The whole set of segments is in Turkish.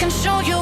can show you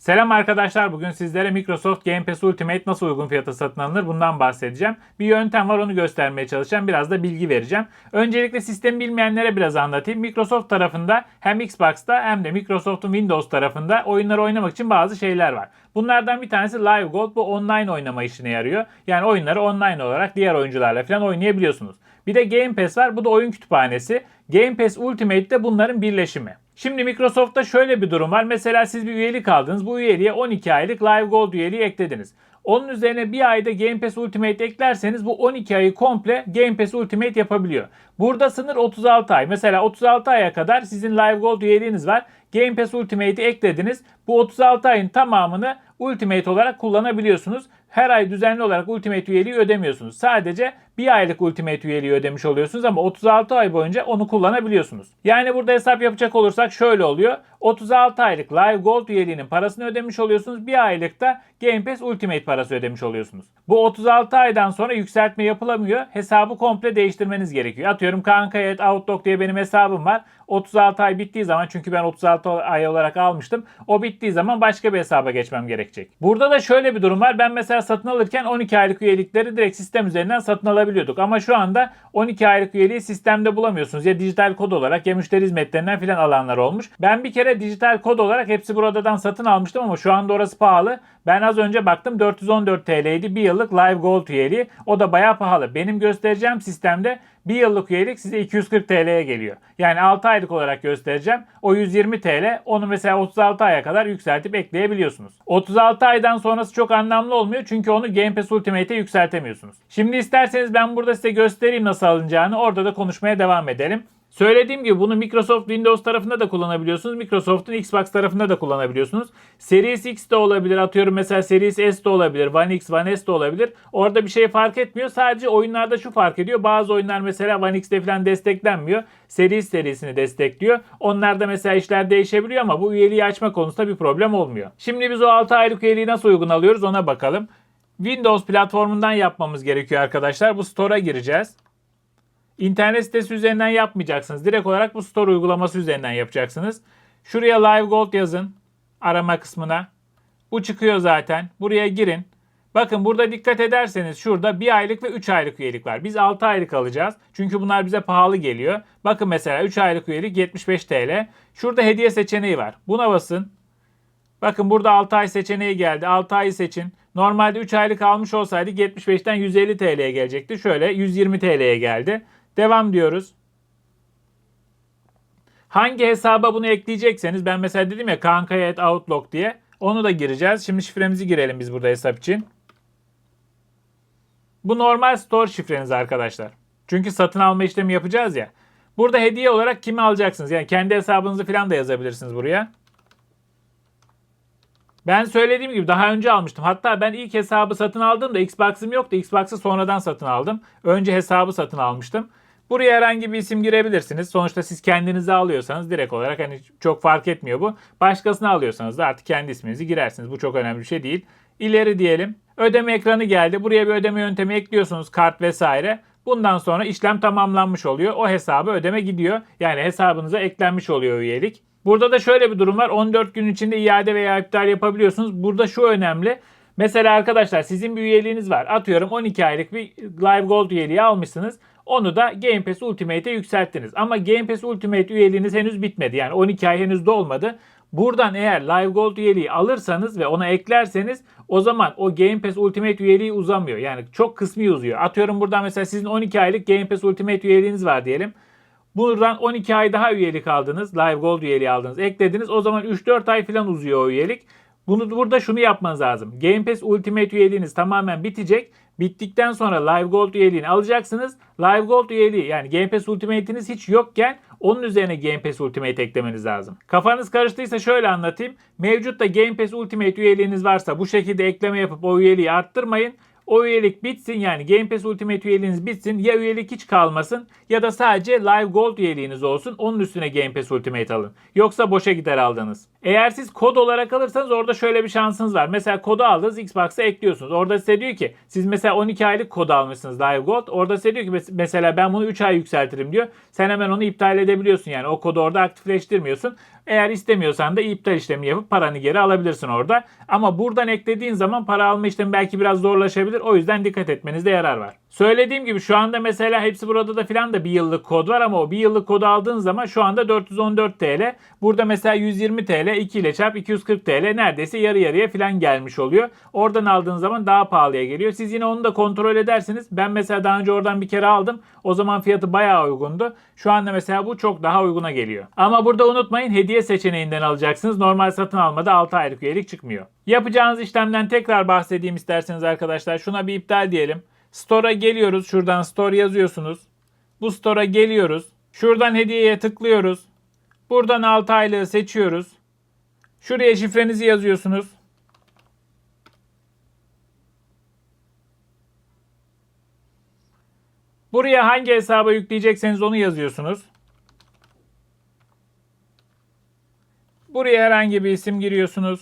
Selam arkadaşlar. Bugün sizlere Microsoft Game Pass Ultimate nasıl uygun fiyata satın alınır bundan bahsedeceğim. Bir yöntem var onu göstermeye çalışacağım. Biraz da bilgi vereceğim. Öncelikle sistemi bilmeyenlere biraz anlatayım. Microsoft tarafında hem Xbox'ta hem de Microsoft'un Windows tarafında oyunları oynamak için bazı şeyler var. Bunlardan bir tanesi Live Gold. Bu online oynama işine yarıyor. Yani oyunları online olarak diğer oyuncularla falan oynayabiliyorsunuz. Bir de Game Pass var. Bu da oyun kütüphanesi. Game Pass Ultimate de bunların birleşimi. Şimdi Microsoft'ta şöyle bir durum var. Mesela siz bir üyelik aldınız. Bu üyeliğe 12 aylık Live Gold üyeliği eklediniz. Onun üzerine bir ayda Game Pass Ultimate eklerseniz bu 12 ayı komple Game Pass Ultimate yapabiliyor. Burada sınır 36 ay. Mesela 36 aya kadar sizin Live Gold üyeliğiniz var. Game Pass Ultimate'i eklediniz. Bu 36 ayın tamamını Ultimate olarak kullanabiliyorsunuz. Her ay düzenli olarak Ultimate üyeliği ödemiyorsunuz. Sadece bir aylık Ultimate üyeliği ödemiş oluyorsunuz ama 36 ay boyunca onu kullanabiliyorsunuz. Yani burada hesap yapacak olursak şöyle oluyor. 36 aylık Live Gold üyeliğinin parasını ödemiş oluyorsunuz. Bir aylık da Game Pass Ultimate parası ödemiş oluyorsunuz. Bu 36 aydan sonra yükseltme yapılamıyor. Hesabı komple değiştirmeniz gerekiyor. Atıyorum Kankayet Outlook diye benim hesabım var. 36 ay bittiği zaman çünkü ben 36 ay olarak almıştım. O bittiği zaman başka bir hesaba geçmem gerekecek. Burada da şöyle bir durum var. Ben mesela satın alırken 12 aylık üyelikleri direkt sistem üzerinden satın alabiliyorduk. Ama şu anda 12 aylık üyeliği sistemde bulamıyorsunuz. Ya dijital kod olarak ya müşteri hizmetlerinden filan alanlar olmuş. Ben bir kere dijital kod olarak hepsi buradan satın almıştım ama şu anda orası pahalı. Ben az önce baktım 414 TL'ydi bir yıllık Live Gold üyeliği. O da bayağı pahalı. Benim göstereceğim sistemde bir yıllık üyelik size 240 TL'ye geliyor. Yani 6 aylık olarak göstereceğim. O 120 TL. Onu mesela 36 aya kadar yükseltip ekleyebiliyorsunuz. 36 aydan sonrası çok anlamlı olmuyor. Çünkü onu Game Pass Ultimate'e yükseltemiyorsunuz. Şimdi isterseniz ben burada size göstereyim nasıl alınacağını. Orada da konuşmaya devam edelim. Söylediğim gibi bunu Microsoft Windows tarafında da kullanabiliyorsunuz. Microsoft'un Xbox tarafında da kullanabiliyorsunuz. Series X de olabilir. Atıyorum mesela Series S de olabilir. One X, One S de olabilir. Orada bir şey fark etmiyor. Sadece oyunlarda şu fark ediyor. Bazı oyunlar mesela One X'de falan desteklenmiyor. Series serisini destekliyor. Onlarda mesela işler değişebiliyor ama bu üyeliği açma konusunda bir problem olmuyor. Şimdi biz o 6 aylık üyeliği nasıl uygun alıyoruz ona bakalım. Windows platformundan yapmamız gerekiyor arkadaşlar. Bu store'a gireceğiz. İnternet sitesi üzerinden yapmayacaksınız. Direkt olarak bu store uygulaması üzerinden yapacaksınız. Şuraya Live Gold yazın arama kısmına. Bu çıkıyor zaten. Buraya girin. Bakın burada dikkat ederseniz şurada 1 aylık ve 3 aylık üyelik var. Biz 6 aylık alacağız. Çünkü bunlar bize pahalı geliyor. Bakın mesela 3 aylık üyelik 75 TL. Şurada hediye seçeneği var. Buna basın. Bakın burada 6 ay seçeneği geldi. 6 ayı seçin. Normalde 3 aylık almış olsaydık 75'ten 150 TL'ye gelecekti. Şöyle 120 TL'ye geldi. Devam diyoruz. Hangi hesaba bunu ekleyecekseniz ben mesela dedim ya Kankaya Outlook diye onu da gireceğiz. Şimdi şifremizi girelim biz burada hesap için. Bu normal store şifreniz arkadaşlar. Çünkü satın alma işlemi yapacağız ya. Burada hediye olarak kimi alacaksınız? Yani kendi hesabınızı falan da yazabilirsiniz buraya. Ben söylediğim gibi daha önce almıştım. Hatta ben ilk hesabı satın aldığımda Xbox'ım yoktu. Xbox'ı sonradan satın aldım. Önce hesabı satın almıştım. Buraya herhangi bir isim girebilirsiniz. Sonuçta siz kendinizi alıyorsanız direkt olarak hani çok fark etmiyor bu. Başkasını alıyorsanız da artık kendi isminizi girersiniz. Bu çok önemli bir şey değil. İleri diyelim. Ödeme ekranı geldi. Buraya bir ödeme yöntemi ekliyorsunuz. Kart vesaire. Bundan sonra işlem tamamlanmış oluyor. O hesaba ödeme gidiyor. Yani hesabınıza eklenmiş oluyor üyelik. Burada da şöyle bir durum var. 14 gün içinde iade veya iptal yapabiliyorsunuz. Burada şu önemli. Mesela arkadaşlar sizin bir üyeliğiniz var. Atıyorum 12 aylık bir Live Gold üyeliği almışsınız. Onu da Game Pass Ultimate'e yükselttiniz. Ama Game Pass Ultimate üyeliğiniz henüz bitmedi. Yani 12 ay henüz dolmadı. Buradan eğer Live Gold üyeliği alırsanız ve ona eklerseniz o zaman o Game Pass Ultimate üyeliği uzamıyor. Yani çok kısmi uzuyor. Atıyorum buradan mesela sizin 12 aylık Game Pass Ultimate üyeliğiniz var diyelim. Buradan 12 ay daha üyelik aldınız. Live Gold üyeliği aldınız. Eklediniz. O zaman 3-4 ay falan uzuyor o üyelik. Bunu burada şunu yapmanız lazım. Game Pass Ultimate üyeliğiniz tamamen bitecek. Bittikten sonra Live Gold üyeliğini alacaksınız. Live Gold üyeliği yani Game Pass Ultimate'iniz hiç yokken onun üzerine Game Pass Ultimate eklemeniz lazım. Kafanız karıştıysa şöyle anlatayım. Mevcut da Game Pass Ultimate üyeliğiniz varsa bu şekilde ekleme yapıp o üyeliği arttırmayın. O üyelik bitsin yani Game Pass Ultimate üyeliğiniz bitsin. Ya üyelik hiç kalmasın ya da sadece Live Gold üyeliğiniz olsun. Onun üstüne Game Pass Ultimate alın. Yoksa boşa gider aldığınız. Eğer siz kod olarak alırsanız orada şöyle bir şansınız var. Mesela kodu aldınız Xbox'a ekliyorsunuz. Orada size diyor ki siz mesela 12 aylık kod almışsınız Live Gold. Orada size diyor ki mes- mesela ben bunu 3 ay yükseltirim diyor. Sen hemen onu iptal edebiliyorsun yani. O kodu orada aktifleştirmiyorsun. Eğer istemiyorsan da iptal işlemi yapıp paranı geri alabilirsin orada. Ama buradan eklediğin zaman para alma işlemi belki biraz zorlaşabilir. O yüzden dikkat etmenizde yarar var. Söylediğim gibi şu anda mesela hepsi burada da filan da bir yıllık kod var ama o bir yıllık kodu aldığın zaman şu anda 414 TL. Burada mesela 120 TL 2 ile çarp 240 TL neredeyse yarı yarıya filan gelmiş oluyor. Oradan aldığın zaman daha pahalıya geliyor. Siz yine onu da kontrol edersiniz. Ben mesela daha önce oradan bir kere aldım. O zaman fiyatı bayağı uygundu. Şu anda mesela bu çok daha uyguna geliyor. Ama burada unutmayın hediye seçeneğinden alacaksınız. Normal satın almada 6 aylık üyelik çıkmıyor. Yapacağınız işlemden tekrar bahsedeyim isterseniz arkadaşlar. Şuna bir iptal diyelim. Store'a geliyoruz. Şuradan Store yazıyorsunuz. Bu Store'a geliyoruz. Şuradan hediyeye tıklıyoruz. Buradan 6 aylığı seçiyoruz. Şuraya şifrenizi yazıyorsunuz. Buraya hangi hesaba yükleyecekseniz onu yazıyorsunuz. Buraya herhangi bir isim giriyorsunuz.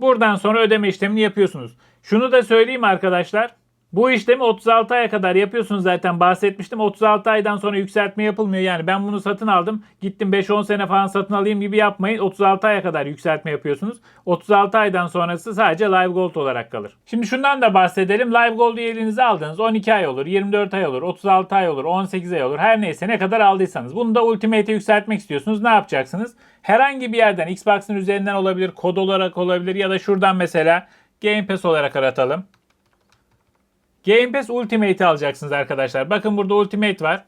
Buradan sonra ödeme işlemini yapıyorsunuz. Şunu da söyleyeyim arkadaşlar. Bu işlemi 36 aya kadar yapıyorsunuz zaten bahsetmiştim. 36 aydan sonra yükseltme yapılmıyor. Yani ben bunu satın aldım. Gittim 5-10 sene falan satın alayım gibi yapmayın. 36 aya kadar yükseltme yapıyorsunuz. 36 aydan sonrası sadece Live Gold olarak kalır. Şimdi şundan da bahsedelim. Live Gold üyeliğinizi aldınız. 12 ay olur, 24 ay olur, 36 ay olur, 18 ay olur. Her neyse ne kadar aldıysanız. Bunu da Ultimate'e yükseltmek istiyorsunuz. Ne yapacaksınız? Herhangi bir yerden Xbox'ın üzerinden olabilir, kod olarak olabilir ya da şuradan mesela Game Pass olarak aratalım. Game Pass Ultimate'i alacaksınız arkadaşlar. Bakın burada Ultimate var.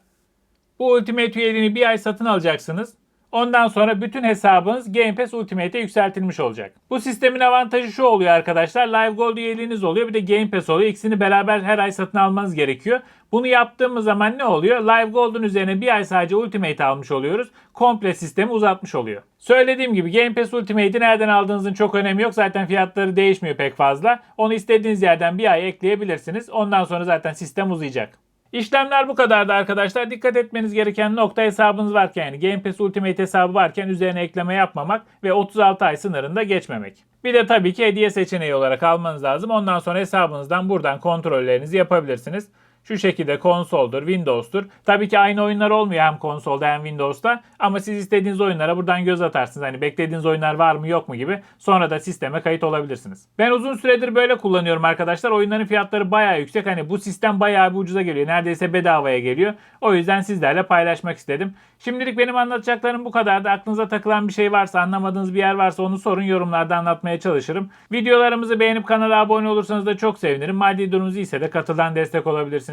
Bu Ultimate üyeliğini bir ay satın alacaksınız. Ondan sonra bütün hesabınız Game Pass Ultimate'e yükseltilmiş olacak. Bu sistemin avantajı şu oluyor arkadaşlar. Live Gold üyeliğiniz oluyor bir de Game Pass oluyor. İkisini beraber her ay satın almanız gerekiyor. Bunu yaptığımız zaman ne oluyor? Live Gold'un üzerine bir ay sadece Ultimate almış oluyoruz. Komple sistemi uzatmış oluyor. Söylediğim gibi Game Pass Ultimate'i nereden aldığınızın çok önemi yok. Zaten fiyatları değişmiyor pek fazla. Onu istediğiniz yerden bir ay ekleyebilirsiniz. Ondan sonra zaten sistem uzayacak. İşlemler bu kadardı arkadaşlar. Dikkat etmeniz gereken nokta hesabınız varken yani Game Pass Ultimate hesabı varken üzerine ekleme yapmamak ve 36 ay sınırında geçmemek. Bir de tabii ki hediye seçeneği olarak almanız lazım. Ondan sonra hesabınızdan buradan kontrollerinizi yapabilirsiniz. Şu şekilde konsoldur, Windows'tur. Tabii ki aynı oyunlar olmuyor hem konsolda hem Windows'ta. Ama siz istediğiniz oyunlara buradan göz atarsınız. Hani beklediğiniz oyunlar var mı yok mu gibi. Sonra da sisteme kayıt olabilirsiniz. Ben uzun süredir böyle kullanıyorum arkadaşlar. Oyunların fiyatları bayağı yüksek. Hani bu sistem bayağı bir ucuza geliyor. Neredeyse bedavaya geliyor. O yüzden sizlerle paylaşmak istedim. Şimdilik benim anlatacaklarım bu kadardı. Aklınıza takılan bir şey varsa, anlamadığınız bir yer varsa onu sorun yorumlarda anlatmaya çalışırım. Videolarımızı beğenip kanala abone olursanız da çok sevinirim. Maddi durumunuz iyiyse de katıldan destek olabilirsiniz.